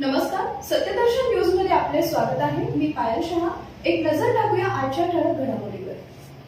नमस्कार सत्यदर्शन न्यूजमध्ये आपले स्वागत आहे. मी पायल शहा. एक नजर टाकूया आजच्या ठळक घडामोडीवर.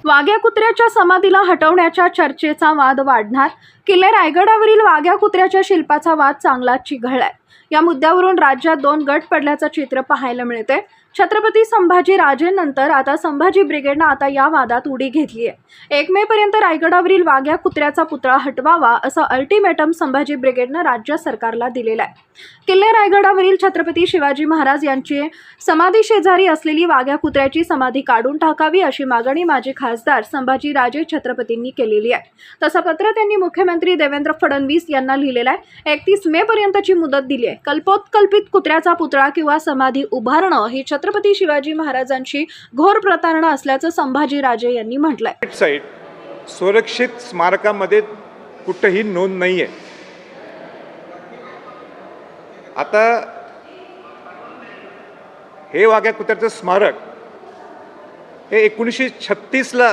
वाघ्या कुत्र्याच्या समाधीला हटवण्याच्या चर्चेचा वाद वाढणार. किल्ले रायगडावरील वाघ्या कुत्र्याच्या शिल्पाचा वाद चांगलाच चिघळलाय. या मुद्द्यावरून राज्यात दोन गट पडल्याचं चित्र पाहायला मिळते छत्रपती संभाजी राजेनंतर आता संभाजी ब्रिगेडनं आता या वादात उडी घेतली आहे. एक मे पर्यंत रायगडावरील वाघ्या कुत्र्याचा पुतळा हटवावा असं अल्टिमेटम संभाजी ब्रिगेडनं राज्य सरकारला दिलेलं आहे. किल्ले रायगडावरील छत्रपती शिवाजी महाराज यांची समाधी शेजारी असलेली वाघ्या कुत्र्याची समाधी काढून टाकावी अशी मागणी माजी खासदार संभाजी राजे छत्रपतींनी केलेली आहे. तसं पत्र त्यांनी मुख्यमंत्री देवेंद्र फडणवीस यांना लिहिलेलं आहे. एकतीस मे पर्यंतची मुदत दिली आहे. कल्पोत्कल्पित कुत्र्याचा पुतळा किंवा समाधी उभारणं ही छत्रपती शिवाजी महाराजांची घोर प्रतारणा असल्याचं संभाजी राजे यांनी म्हटलंय. राईट साईड सुरक्षित स्मारकामध्ये कुठंही नोंद नाही आहे आता हे वाघ्या कुत्र्याचं स्मारक हे एकोणीसशे छत्तीसला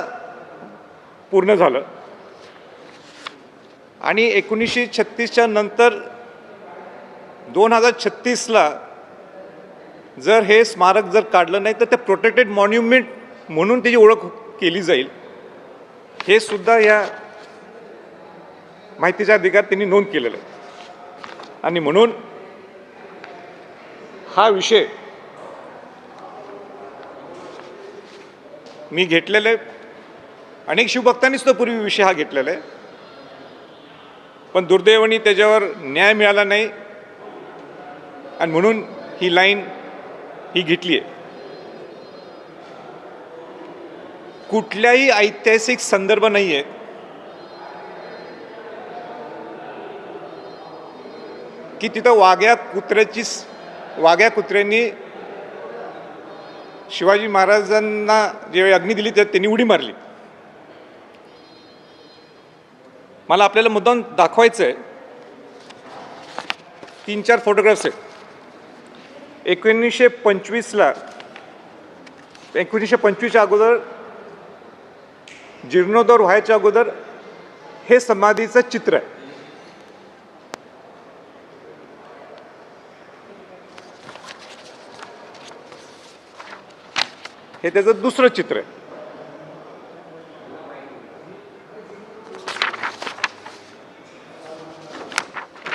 पूर्ण झालं. आणि एकोणीसशे छत्तीसच्या नंतर दोन हजार छत्तीसला जर हे स्मारक जर काढलं नाही तर ते प्रोटेक्टेड मॉन्युमेंट म्हणून त्याची ओळख केली जाईल. हे सुद्धा या माहितीच्या अधिकार त्यांनी नोंद केलेलं आहे. आणि म्हणून हा विषय मी घेतलेले अनेक शिवभक्तांनीच तो पूर्वी विषय हा घेतलेला आहे. पण दुर्दैवाने त्याच्यावर न्याय मिळाला नाही. आणि म्हणून ही लाईन ही घेतली आहे. कुठल्याही ऐतिहासिक संदर्भ नाही आहेत की तिथं वाघ्या कुत्र्याची वाघ्या कुत्र्यांनी शिवाजी महाराजांना जे अग्नी दिली तर त्यांनी उडी मारली. मला आपल्याला मुद्दाम दाखवायचं आहे तीन चार फोटोग्राफ्स आहेत. एकोणीसशे पंचवीसला एकोणीसशे पंचवीसच्या अगोदर जीर्णोद्धार व्हायच्या अगोदर हे समाधीचं चित्र आहे. हे त्याचं दुसरं चित्र आहे.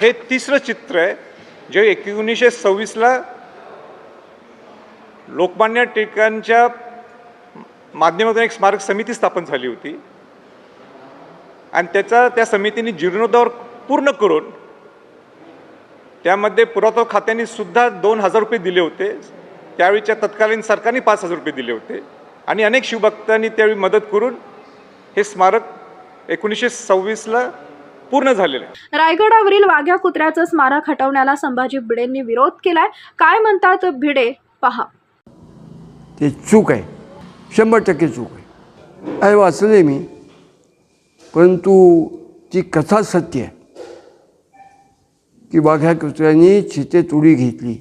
हे तिसरं चित्र आहे जे एकोणीसशे सव्वीसला लोकमान्य टिळकांच्या माध्यमातून एक स्मारक समिती स्थापन झाली होती. आणि त्याचा त्या समितीने जीर्णोद्धार पूर्ण करून त्यामध्ये पुरातत्व खात्याने सुद्धा दोन हजार रुपये दिले होते. त्यावेळीच्या तत्कालीन सरकारने पाच हजार रुपये दिले होते. आणि अनेक शिवभक्तांनी त्यावेळी मदत करून हे स्मारक एकोणीसशे सव्वीसला पूर्ण झालेलं आहे. रायगडावरील वाघ्या कुत्र्याचं स्मारक हटवण्याला संभाजी भिडेंनी विरोध केलाय. काय म्हणतात भिडे? पहा. ते चूक आहे. शंभर टक्के चूक आहे. आहे वाचले मी परंतु ती कथा सत्य आहे. की वाघ्या कुत्र्यांनी चितेत उडी घेतली.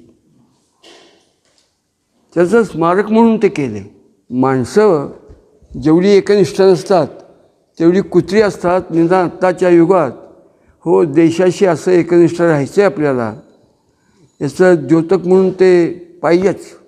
त्याचं स्मारक म्हणून ते केले. माणसं जेवढी एकनिष्ठ नसतात तेवढी कुत्री असतात. निदान आत्ताच्या युगात हो देशाशी असं एकनिष्ठ राहायचं आहे आपल्याला. याचं द्योतक म्हणून ते पाहिजेच